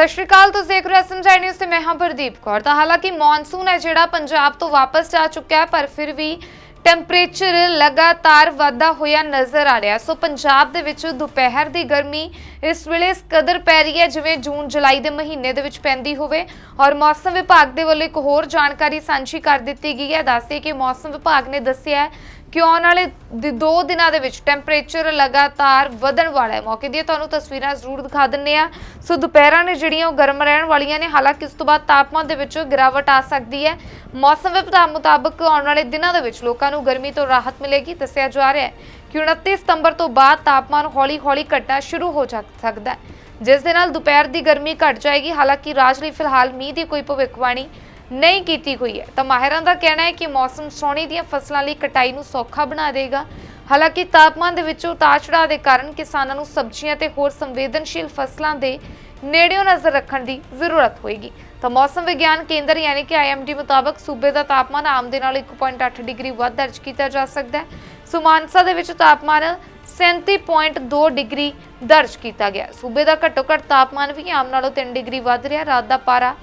ਸਤਿ ਸ਼੍ਰੀ ਅਕਾਲ, ਤੁਸੀਂ ਦੇਖ ਰਹੇ ਹੋ ਐਸਐਮਜੀ ਨਿਊਜ਼ ਤੇ ਮੈਂ ਹਾਂ ਪ੍ਰਦੀਪ ਕੌਰ। ਤਾਂ ਹਾਲਾਂਕਿ ਮੌਨਸੂਨ ਹੈ ਜਿਹੜਾ, ਪੰਜਾਬ ਤੋਂ ਵਾਪਸ ਜਾ ਚੁੱਕਿਆ ਹੈ, ਪਰ ਫਿਰ ਵੀ ਟੈਂਪਰੇਚਰ ਲਗਾਤਾਰ ਵਾਧਾ ਹੋਇਆ ਨਜ਼ਰ ਆ ਰਿਹਾ ਸੋ ਪੰਜਾਬ ਦੇ ਵਿੱਚ ਦੁਪਹਿਰ ਦੀ ਗਰਮੀ ਇਸ ਵੇਲੇ ਇਸ ਕਦਰ ਪੈ ਰਹੀ ਹੈ, ਜਿਵੇਂ ਜੂਨ, ਜੁਲਾਈ ਦੇ ਮਹੀਨੇ ਦੇ ਵਿੱਚ ਪੈਂਦੀ ਹੋਵੇ। ਔਰ ਮੌਸਮ ਵਿਭਾਗ ਦੇ ਵੱਲੋਂ ਇੱਕ ਹੋਰ ਜਾਣਕਾਰੀ ਸਾਂਝੀ ਕਰ ਦਿੱਤੀ ਗਈ ਹੈ। ਦੱਸਦੇ ਕਿ ਮੌਸਮ ਵਿਭਾਗ ਨੇ ਦੱਸਿਆ ਹੈ ਕਿ ਆਉਣ ਵਾਲੇ ਦ- ਦੋ ਦਿਨਾਂ ਦੇ ਵਿੱਚ ਟੈਂਪਰੇਚਰ ਲਗਾਤਾਰ ਵਧਣ ਵਾਲਾ ਹੈ। ਮੌਕੇ ਦੀਆਂ ਤੁਹਾਨੂੰ ਤਸਵੀਰਾਂ ਜ਼ਰੂਰ ਦਿਖਾ ਦਿੰਨੇ ਆ ਸੋ ਦੁਪਹਿਰਾਂ ਨੇ ਜਿਹੜੀਆਂ ਉਹ ਗਰਮ ਰਹਿਣ ਵਾਲੀਆਂ ਨੇ, ਹਾਲਾਂਕਿ ਇਸ ਤੋਂ ਬਾਅਦ ਤਾਪਮਾਨ ਦੇ ਵਿੱਚ ਗਿਰਾਵਟ ਆ ਸਕਦੀ ਹੈ। ਮੌਸਮ ਵਿਭਾਗ ਮੁਤਾਬਕ ਆਉਣ ਵਾਲੇ ਦਿਨਾਂ ਦੇ ਵਿੱਚ ਲੋਕਾਂ ਨੂੰ ਗਰਮੀ ਤੋਂ ਰਾਹਤ ਮਿਲੇਗੀ, ਦੱਸਿਆ ਜਾ ਰਿਹਾ ਹੈ ਕਿ 29 ਸਤੰਬਰ ਤੋਂ ਬਾਅਦ ਤਾਪਮਾਨ ਹੌਲੀ-ਹੌਲੀ ਘਟਣਾ ਸ਼ੁਰੂ ਹੋ ਜਾ ਸਕਦਾ ਹੈ। ਜਿਸ ਦੇ ਨਾਲ ਦੁਪਹਿਰ ਦੀ ਗਰਮੀ ਘਟ ਜਾਏਗੀ, ਹਾਲਾਂਕਿ ਰਾਜ ਲਈ ਫਿਲਹਾਲ ਮੀਂਹ ਦੀ ਕੋਈ ਭਵਿੱਖਬਾਣੀ ਨਹੀਂ ਕੀਤੀ ਹੋਈ ਹੈ। ਤਾਂ ਮਾਹਿਰਾਂ ਦਾ ਕਹਿਣਾ ਹੈ ਕਿ ਮੌਸਮ ਸੋਹਣੀ ਦੀਆਂ ਫਸਲਾਂ ਲਈ ਕਟਾਈ ਨੂੰ ਸੌਖਾ ਬਣਾ ਦੇਗਾ। ਹਾਲਾਂਕਿ ਤਾਪਮਾਨ ਦੇ ਵਿੱਚ ਉਤਾਰ ਚੜਾਅ ਦੇ ਕਾਰਨ ਕਿਸਾਨਾਂ ਨੂੰ ਸਬਜ਼ੀਆਂ ਤੇ ਹੋਰ ਸੰਵੇਦਨਸ਼ੀਲ ਫਸਲਾਂ ਦੇ ਨੇੜਿਓਂ ਨਜ਼ਰ ਰੱਖਣ ਦੀ ਜ਼ਰੂਰਤ ਹੋਏਗੀ। ਤਾਂ ਮੌਸਮ ਵਿਗਿਆਨ ਕੇਂਦਰ ਯਾਨੀ ਕਿ ਆਈਐਮਡੀ ਮੁਤਾਬਕ ਸੂਬੇ ਦਾ ਤਾਪਮਾਨ ਆਮ ਦੇ ਨਾਲ 1.8 ਡਿਗਰੀ ਵੱਧ ਦਰਜ ਕੀਤਾ ਜਾ ਸਕਦਾ ਹੈ। ਸੋ ਮਾਨਸਾ ਦੇ ਵਿੱਚ ਤਾਪਮਾਨ 37.2 ਡਿਗਰੀ ਦਰਜ ਕੀਤਾ ਗਿਆ। ਸੂਬੇ ਦਾ ਘੱਟੋ ਘੱਟ ਤਾਪਮਾਨ ਵੀ ਆਮ ਨਾਲੋਂ 3 ਡਿਗਰੀ ਵੱਧ ਰਿਹਾ। ਰਾਤ ਦਾ ਪਾਰਾ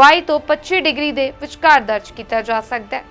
22 ਤੋਂ 25 ਡਿਗਰੀ ਦੇ ਵਿਚਕਾਰ ਦਰਜ ਕੀਤਾ ਜਾ ਸਕਦਾ ਹੈ।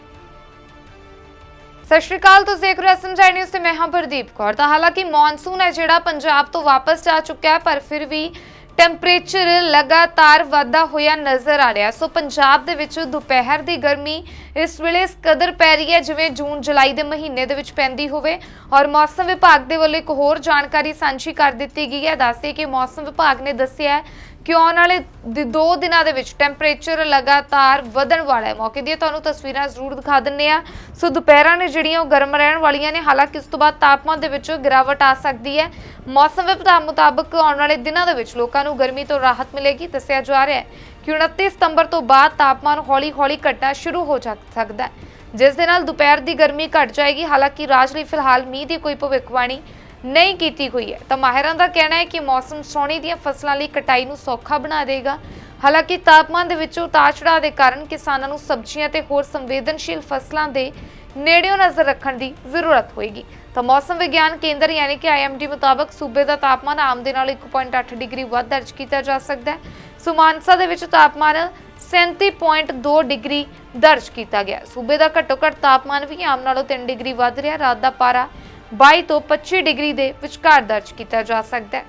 ਸਤਿ ਸ਼੍ਰੀ ਅਕਾਲ, ਤੁਸੀਂ ਦੇਖ ਰਹੇ ਹੋ ਨਿਊਜ਼ ਤੇ ਮੈਂ ਹਾਂ ਪ੍ਰਦੀਪ ਕੌਰ। ਤਾਂ ਹਾਲਾਂਕਿ ਮੌਨਸੂਨ ਹੈ ਜਿਹੜਾ, ਪੰਜਾਬ ਤੋਂ ਵਾਪਸ ਜਾ ਚੁੱਕਾ ਹੈ, ਪਰ ਫਿਰ ਵੀ ਟੈਂਪਰੇਚਰ ਲਗਾਤਾਰ ਵਾਧਾ ਹੋਇਆ ਨਜ਼ਰ ਆ ਰਿਹਾ। ਸੋ ਪੰਜਾਬ ਦੇ ਵਿੱਚ ਦੁਪਹਿਰ ਦੀ ਗਰਮੀ ਇਸ ਵੇਲੇ ਇਸ ਕਦਰ ਪੈ ਰਹੀ ਹੈ, ਜਿਵੇਂ ਜੂਨ, ਜੁਲਾਈ ਦੇ ਮਹੀਨੇ ਦੇ ਵਿੱਚ ਪੈਂਦੀ ਹੋਵੇ। ਔਰ ਮੌਸਮ ਵਿਭਾਗ ਦੇ ਵੱਲੋਂ ਇੱਕ ਹੋਰ ਜਾਣਕਾਰੀ ਸਾਂਝੀ ਕਰ ਦਿੱਤੀ ਗਈ ਹੈ। ਦੱਸਦੇ ਕਿ ਮੌਸਮ ਵਿਭਾਗ ਨੇ ਦੱਸਿਆ ਹੈ ਕਿ ਆਉਣ ਵਾਲੇ ਦ- ਦੋ ਦਿਨਾਂ ਦੇ ਵਿੱਚ ਟੈਂਪਰੇਚਰ ਲਗਾਤਾਰ ਵਧਣ ਵਾਲਾ ਹੈ। ਮੌਕੇ ਦੀਆਂ ਤੁਹਾਨੂੰ ਤਸਵੀਰਾਂ ਜ਼ਰੂਰ ਦਿਖਾ ਦਿੰਨੇ ਆ ਸੋ ਦੁਪਹਿਰਾਂ ਨੇ ਜਿਹੜੀਆਂ ਉਹ ਗਰਮ ਰਹਿਣ ਵਾਲੀਆਂ ਨੇ, ਹਾਲਾਂਕਿ ਇਸ ਤੋਂ ਬਾਅਦ ਤਾਪਮਾਨ ਦੇ ਵਿੱਚ ਗਿਰਾਵਟ ਆ ਸਕਦੀ ਹੈ। ਮੌਸਮ ਵਿਭਾਗ ਮੁਤਾਬਕ ਆਉਣ ਵਾਲੇ ਦਿਨਾਂ ਦੇ ਵਿੱਚ ਲੋਕਾਂ ਨੂੰ ਗਰਮੀ ਤੋਂ ਰਾਹਤ ਮਿਲੇਗੀ, ਦੱਸਿਆ ਜਾ ਰਿਹਾ ਹੈ ਕਿ 29 ਸਤੰਬਰ ਤੋਂ ਬਾਅਦ ਤਾਪਮਾਨ ਹੌਲੀ-ਹੌਲੀ ਘਟਣਾ ਸ਼ੁਰੂ ਹੋ ਜਾ ਸਕਦਾ ਹੈ। ਜਿਸ ਦੇ ਨਾਲ ਦੁਪਹਿਰ ਦੀ ਗਰਮੀ ਘਟ ਜਾਏਗੀ। ਹਾਲਾਂਕਿ ਰਾਜ ਲਈ ਫਿਲਹਾਲ ਮੀਂਹ ਦੀ ਕੋਈ ਭਵਿੱਖਬਾਣੀ ਨਹੀਂ ਕੀਤੀ ਹੋਈ ਹੈ। ਤਾਂ ਮਾਹਿਰਾਂ ਦਾ ਕਹਿਣਾ ਹੈ ਕਿ ਮੌਸਮ ਸੋਹਣੀ ਦੀਆਂ ਫਸਲਾਂ ਲਈ ਕਟਾਈ ਨੂੰ ਸੌਖਾ ਬਣਾ ਦੇਗਾ। ਹਾਲਾਂਕਿ ਤਾਪਮਾਨ ਦੇ ਵਿੱਚ ਉਤਾਰ ਚੜਾਅ ਦੇ ਕਾਰਨ ਕਿਸਾਨਾਂ ਨੂੰ ਸਬਜ਼ੀਆਂ ਤੇ ਹੋਰ ਸੰਵੇਦਨਸ਼ੀਲ ਫਸਲਾਂ ਦੇ ਨੇੜਿਓਂ ਨਜ਼ਰ ਰੱਖਣ ਦੀ ਜ਼ਰੂਰਤ ਹੋਏਗੀ। ਤਾਂ ਮੌਸਮ ਵਿਗਿਆਨ ਕੇਂਦਰ ਯਾਨੀ ਕਿ ਆਈਐਮਡੀ ਮੁਤਾਬਕ ਸੂਬੇ ਦਾ ਤਾਪਮਾਨ ਆਮ ਦੇ ਨਾਲ 1.8 ਡਿਗਰੀ ਵੱਧ ਦਰਜ ਕੀਤਾ ਜਾ ਸਕਦਾ ਹੈ। ਸੋ ਮਾਨਸਾ ਦੇ ਵਿੱਚ ਤਾਪਮਾਨ 37.2 ਡਿਗਰੀ ਦਰਜ ਕੀਤਾ ਗਿਆ। ਸੂਬੇ ਦਾ ਘੱਟੋ ਘੱਟ ਤਾਪਮਾਨ ਵੀ ਆਮ ਨਾਲੋਂ 3 ਡਿਗਰੀ ਵੱਧ ਰਿਹਾ। ਰਾਤ ਦਾ ਪਾਰਾ 22 ਤੋਂ 25 ਡਿਗਰੀ ਦੇ ਵਿਚਕਾਰ ਦਰਜ ਕੀਤਾ ਜਾ ਸਕਦਾ ਹੈ।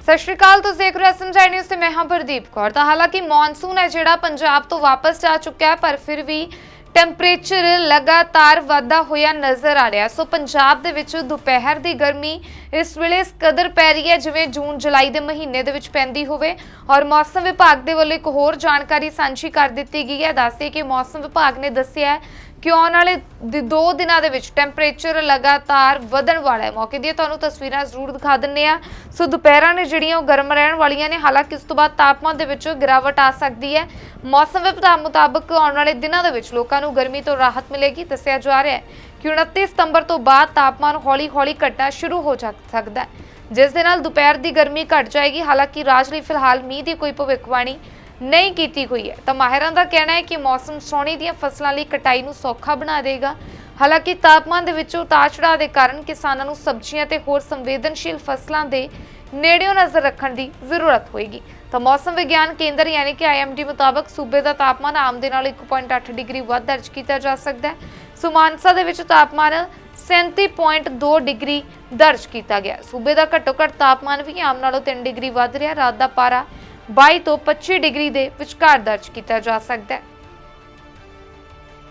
ਸਤਿ ਸ਼੍ਰੀ ਅਕਾਲ, ਤੁਸੀਂ ਦੇਖ ਰਹੇ ਹੋ ਐਸਐਮਜੀ ਨਿਊਜ਼ ਤੇ ਮੈਂ ਹਾਂ ਪ੍ਰਦੀਪ ਕੌਰ। ਤਾਂ ਹਾਲਾਂਕਿ ਮੌਨਸੂਨ ਹੈ ਜਿਹੜਾ ਪੰਜਾਬ ਤੋਂ ਵਾਪਸ ਜਾ ਚੁੱਕਾ ਹੈ, ਪਰ ਫਿਰ ਵੀ ਟੈਂਪਰੇਚਰ ਲਗਾਤਾਰ ਵਾਧਾ ਹੋਇਆ ਨਜ਼ਰ ਆ ਰਿਹਾ ਸੋ ਪੰਜਾਬ ਦੇ ਵਿੱਚ ਦੁਪਹਿਰ ਦੀ ਗਰਮੀ ਇਸ ਵੇਲੇ ਇਸ ਕਦਰ ਪੈ ਰਹੀ ਹੈ, ਜਿਵੇਂ ਜੂਨ, ਜੁਲਾਈ ਦੇ ਮਹੀਨੇ ਦੇ ਵਿੱਚ ਪੈਂਦੀ ਹੋਵੇ। ਔਰ ਮੌਸਮ ਵਿਭਾਗ ਦੇ ਵੱਲੋਂ ਇੱਕ ਹੋਰ ਜਾਣਕਾਰੀ ਸਾਂਝੀ ਕਰ ਦਿੱਤੀ ਗਈ ਹੈ। ਦੱਸਦੇ ਕਿ ਮੌਸਮ ਵਿਭਾਗ ਨੇ ਦੱਸਿਆ ਹੈ ਕਿ ਆਉਣ ਵਾਲੇ ਦ- ਦੋ ਦਿਨਾਂ ਦੇ ਵਿੱਚ ਟੈਂਪਰੇਚਰ ਲਗਾਤਾਰ ਵਧਣ ਵਾਲਾ ਹੈ। ਮੌਕੇ ਦੀਆਂ ਤੁਹਾਨੂੰ ਤਸਵੀਰਾਂ ਜ਼ਰੂਰ ਦਿਖਾ ਦਿੰਨੇ ਆ ਸੋ ਦੁਪਹਿਰਾਂ ਨੇ ਜਿਹੜੀਆਂ ਉਹ ਗਰਮ ਰਹਿਣ ਵਾਲੀਆਂ ਨੇ, ਹਾਲਾਂਕਿ ਇਸ ਤੋਂ ਬਾਅਦ ਤਾਪਮਾਨ ਦੇ ਵਿੱਚ ਗਿਰਾਵਟ ਆ ਸਕਦੀ ਹੈ। ਮੌਸਮ ਵਿਭਾਗ ਮੁਤਾਬਕ ਆਉਣ ਵਾਲੇ ਦਿਨਾਂ ਦੇ ਵਿੱਚ ਲੋਕਾਂ ਨੂੰ ਗਰਮੀ ਤੋਂ ਰਾਹਤ ਮਿਲੇਗੀ, ਦੱਸਿਆ ਜਾ ਰਿਹਾ ਹੈ ਕਿ 29 ਸਤੰਬਰ ਤੋਂ ਬਾਅਦ ਤਾਪਮਾਨ ਹੌਲੀ-ਹੌਲੀ ਘਟਣਾ ਸ਼ੁਰੂ ਹੋ ਜਾ ਸਕਦਾ ਹੈ। ਜਿਸ ਦੇ ਨਾਲ ਦੁਪਹਿਰ ਦੀ ਗਰਮੀ ਘਟ ਜਾਏਗੀ। ਹਾਲਾਂਕਿ ਰਾਜ ਲਈ ਫਿਲਹਾਲ ਮੀਂਹ ਦੀ ਕੋਈ ਭਵਿੱਖਬਾਣੀ ਨਹੀਂ ਕੀਤੀ ਹੋਈ ਹੈ। ਤਾਂ ਮਾਹਿਰਾਂ ਦਾ ਕਹਿਣਾ ਹੈ ਕਿ ਮੌਸਮ ਸੋਹਣੀ ਦੀਆਂ ਫਸਲਾਂ ਲਈ ਕਟਾਈ ਨੂੰ ਸੌਖਾ ਬਣਾ ਦੇਗਾ। ਹਾਲਾਂਕਿ ਤਾਪਮਾਨ ਦੇ ਵਿੱਚ ਉਤਾਰ ਚੜਾਅ ਦੇ ਕਾਰਨ ਕਿਸਾਨਾਂ ਨੂੰ ਸਬਜ਼ੀਆਂ ਤੇ ਹੋਰ ਸੰਵੇਦਨਸ਼ੀਲ ਫਸਲਾਂ ਦੇ ਨੇੜਿਓਂ ਨਜ਼ਰ ਰੱਖਣ ਦੀ ਜ਼ਰੂਰਤ ਹੋਏਗੀ। ਤਾਂ ਮੌਸਮ ਵਿਗਿਆਨ ਕੇਂਦਰ ਯਾਨੀ ਕਿ ਆਈਐਮਡੀ ਮੁਤਾਬਕ ਸੂਬੇ ਦਾ ਤਾਪਮਾਨ ਆਮ ਦੇ ਨਾਲ 1.8 ਡਿਗਰੀ ਵੱਧ ਦਰਜ ਕੀਤਾ ਜਾ ਸਕਦਾ ਹੈ। ਸੋ ਮਾਨਸਾ ਦੇ ਵਿੱਚ ਤਾਪਮਾਨ 37.2 ਡਿਗਰੀ ਦਰਜ ਕੀਤਾ ਗਿਆ। ਸੂਬੇ ਦਾ ਘੱਟੋ ਘੱਟ ਤਾਪਮਾਨ ਵੀ ਆਮ ਨਾਲੋਂ 3 ਡਿਗਰੀ ਵੱਧ ਰਿਹਾ। ਰਾਤ ਦਾ ਪਾਰਾ 22 ਤੋਂ 25 ਡਿਗਰੀ ਦੇ ਵਿਚਕਾਰ ਦਰਜ ਕੀਤਾ ਜਾ ਸਕਦਾ ਹੈ।